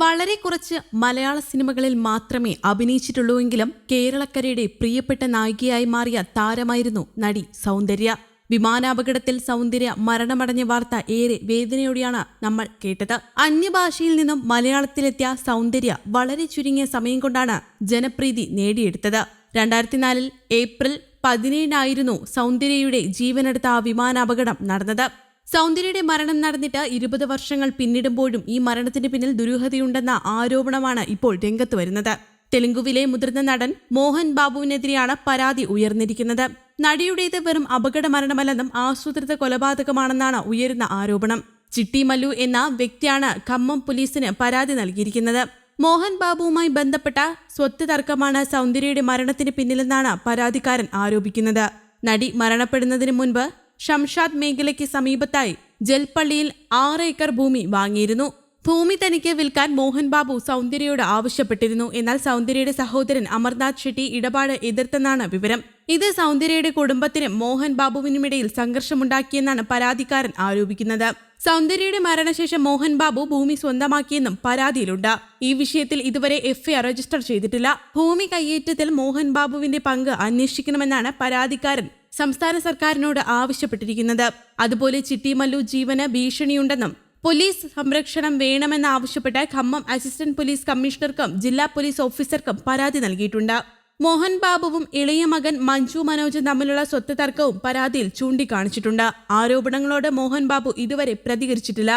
വളരെ കുറച്ച് മലയാള സിനിമകളിൽ മാത്രമേ അഭിനയിച്ചിട്ടുള്ളൂവെങ്കിലും കേരളക്കരയുടെ പ്രിയപ്പെട്ട നായികയായി മാറിയ താരമായിരുന്നു നടി സൗന്ദര്യ. വിമാനാപകടത്തിൽ സൗന്ദര്യ മരണമടഞ്ഞ വാർത്ത ഏറെ വേദനയോടെയാണ് നമ്മൾ കേട്ടത്. അന്യഭാഷയിൽ നിന്നും മലയാളത്തിലെത്തിയ സൗന്ദര്യ വളരെ ചുരുങ്ങിയ സമയം കൊണ്ടാണ് ജനപ്രീതി നേടിയെടുത്തത്. രണ്ടായിരത്തിനാലിൽ ഏപ്രിൽ പതിനേഴിനായിരുന്നു സൗന്ദര്യയുടെ ജീവനെടുത്ത ആ വിമാനാപകടം നടന്നത്. സൗന്ദര്യയുടെ മരണം നടന്നിട്ട് ഇരുപത് വർഷങ്ങൾ പിന്നിടുമ്പോഴും ഈ മരണത്തിന് പിന്നിൽ ദുരൂഹതയുണ്ടെന്ന ആരോപണമാണ് ഇപ്പോൾ രംഗത്ത് വരുന്നത്. തെലുങ്കുവിലെ മുതിർന്ന നടൻ മോഹൻ ബാബുവിനെതിരെയാണ് പരാതി ഉയർന്നിരിക്കുന്നത്. നടിയുടേത് വെറും അപകട മരണമല്ലെന്നും ആസൂത്രിത കൊലപാതകമാണെന്നാണ് ഉയരുന്ന ആരോപണം. ചിട്ടി മല്ലു എന്ന വ്യക്തിയാണ് ഖമ്മം പോലീസിന് പരാതി നൽകിയിരിക്കുന്നത്. മോഹൻ ബാബുവുമായി ബന്ധപ്പെട്ട സ്വത്ത് തർക്കമാണ് സൗന്ദര്യയുടെ മരണത്തിന് പിന്നിലെന്നാണ് പരാതിക്കാരൻ ആരോപിക്കുന്നത്. നടി മരണപ്പെടുന്നതിന് മുൻപ് ഷംഷാദ് മേഖലയ്ക്ക് സമീപത്തായി ജൽപ്പള്ളിയിൽ ആറ് ഏക്കർ ഭൂമി വാങ്ങിയിരുന്നു. ഭൂമി തനിക്ക് വിൽക്കാൻ മോഹൻ ബാബു സൗന്ദര്യയോട് ആവശ്യപ്പെട്ടിരുന്നു. എന്നാൽ സൗന്ദര്യയുടെ സഹോദരൻ അമർനാഥ് ഷെട്ടി ഇടപാട് എതിർത്തെന്നാണ് വിവരം. ഇത് സൗന്ദര്യയുടെ കുടുംബത്തിനും മോഹൻ ബാബുവിനുമിടയിൽ സംഘർഷമുണ്ടാക്കിയെന്നാണ് പരാതിക്കാരൻ ആരോപിക്കുന്നത്. സൗന്ദര്യയുടെ മരണശേഷം മോഹൻ ബാബു ഭൂമി സ്വന്തമാക്കിയെന്നും പരാതിയിലുണ്ട്. ഈ വിഷയത്തിൽ ഇതുവരെ എഫ്ഐആർ രജിസ്റ്റർ ചെയ്തിട്ടില്ല. ഭൂമി കയ്യേറ്റത്തിൽ മോഹൻ ബാബുവിന്റെ പങ്ക് അന്വേഷിക്കണമെന്നാണ് പരാതിക്കാരൻ സംസ്ഥാന സർക്കാരിനോട് ആവശ്യപ്പെട്ടിരിക്കുന്നത്. അതുപോലെ ചിട്ടിമല്ലു ജീവന് ഭീഷണിയുണ്ടെന്നും പോലീസ് സംരക്ഷണം വേണമെന്നാവശ്യപ്പെട്ട് ഖമ്മം അസിസ്റ്റന്റ് പോലീസ് കമ്മീഷണർക്കും ജില്ലാ പോലീസ് ഓഫീസർക്കും പരാതി നൽകിയിട്ടുണ്ട്. മോഹൻ ബാബുവും ഇളയ മകൻ മഞ്ജു മനോജും തമ്മിലുള്ള സ്വത്ത് തർക്കവും പരാതിയിൽ ചൂണ്ടിക്കാണിച്ചിട്ടുണ്ട്. ആരോപണങ്ങളോട് മോഹൻ ബാബു ഇതുവരെ പ്രതികരിച്ചിട്ടില്ല.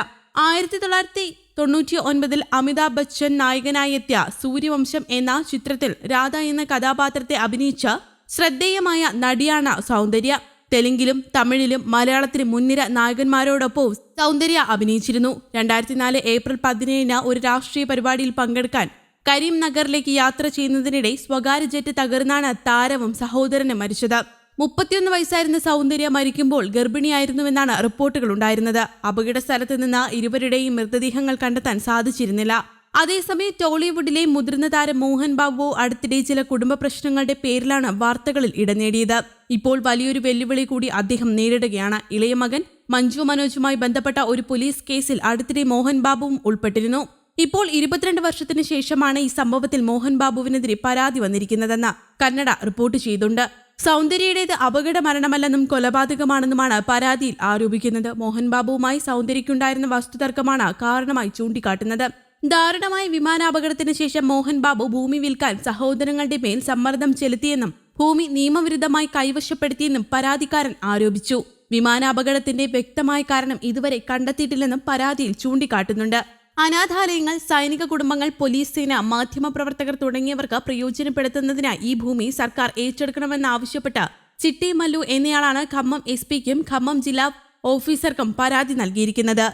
ആയിരത്തി തൊള്ളായിരത്തി തൊണ്ണൂറ്റി ഒൻപതിൽ അമിതാഭ് ബച്ചൻ നായകനായി എത്തിയ സൂര്യവംശം എന്ന ചിത്രത്തിൽ രാധ എന്ന കഥാപാത്രത്തെ അഭിനയിച്ച ശ്രദ്ധേയമായ നടിയാണ് സൗന്ദര്യ. തെലുങ്കിലും തമിഴിലും മലയാളത്തിലും മുൻനിര നായകന്മാരോടൊപ്പവും സൗന്ദര്യ അഭിനയിച്ചിരുന്നു. രണ്ടായിരത്തി നാല് ഏപ്രിൽ പതിനേഴിന് ഒരു രാഷ്ട്രീയ പരിപാടിയിൽ പങ്കെടുക്കാൻ കരീം നഗറിലേക്ക് യാത്ര ചെയ്യുന്നതിനിടെ സ്വകാര്യ ജെറ്റ് തകർന്നാണ് താരവും സഹോദരനും മരിച്ചത്. മുപ്പത്തിയൊന്ന് വയസ്സായിരുന്ന സൗന്ദര്യ മരിക്കുമ്പോൾ ഗർഭിണിയായിരുന്നുവെന്നാണ് റിപ്പോർട്ടുകൾ ഉണ്ടായിരുന്നത്. അപകട സ്ഥലത്ത് നിന്ന് ഇരുവരുടെയും മൃതദേഹങ്ങൾ കണ്ടെത്താൻ സാധിച്ചിരുന്നില്ല. അതേസമയം ടോളിവുഡിലെ മുതിർന്ന താരം മോഹൻ ബാബു അടുത്തിടെ ചില കുടുംബ പ്രശ്നങ്ങളുടെ പേരിലാണ് വാർത്തകളിൽ ഇടനേടിയത് ഇപ്പോൾ വലിയൊരു വെല്ലുവിളി കൂടി അദ്ദേഹം നേരിടുകയാണ്. ഇളയ മകൻ മഞ്ജു മനോജുമായി ബന്ധപ്പെട്ട ഒരു പോലീസ് കേസിൽ അടുത്തിടെ മോഹൻ ബാബുവും ഉൾപ്പെട്ടിരുന്നു. ഇപ്പോൾ ഇരുപത്തിരണ്ട് വർഷത്തിന് ശേഷമാണ് ഈ സംഭവത്തിൽ മോഹൻ ബാബുവിനെതിരെ പരാതി വന്നിരിക്കുന്നതെന്ന് കന്നഡ റിപ്പോർട്ട് ചെയ്തുണ്ട്. സൗന്ദര്യയുടേത് അപകട മരണമല്ലെന്നും കൊലപാതകമാണെന്നുമാണ് പരാതിയിൽ ആരോപിക്കുന്നത്. മോഹൻ ബാബുവുമായി സൗന്ദര്യക്കുണ്ടായിരുന്ന വസ്തുതർക്കമാണ് കാരണമായി ചൂണ്ടിക്കാട്ടുന്നത്. ദാരുണമായ വിമാനാപകടത്തിന് ശേഷം മോഹൻ ബാബു ഭൂമി വിൽക്കാൻ സഹോദരങ്ങളുടെ മേൽ സമ്മർദ്ദം ചെലുത്തിയെന്നും ഭൂമി നിയമവിരുദ്ധമായി കൈവശപ്പെടുത്തിയെന്നും പരാതിക്കാരൻ ആരോപിച്ചു. വിമാനാപകടത്തിന്റെ വ്യക്തമായ കാരണം ഇതുവരെ കണ്ടെത്തിയിട്ടില്ലെന്നും പരാതിയിൽ ചൂണ്ടിക്കാട്ടുന്നുണ്ട്. അനാഥാലയങ്ങൾ സൈനിക കുടുംബങ്ങൾ പോലീസ് സേന മാധ്യമപ്രവർത്തകർ തുടങ്ങിയവർക്ക് പ്രയോജനപ്പെടുത്തുന്നതിനായി ഈ ഭൂമി സർക്കാർ ഏറ്റെടുക്കണമെന്നാവശ്യപ്പെട്ട് ചിട്ടി മല്ലു എന്നയാളാണ് ഖമ്മം എസ് പിക്കും ഖമ്മം ജില്ലാ ഓഫീസർക്കും പരാതി നൽകിയിരിക്കുന്നത്.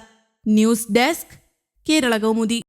News desk Kerala Kaumudi.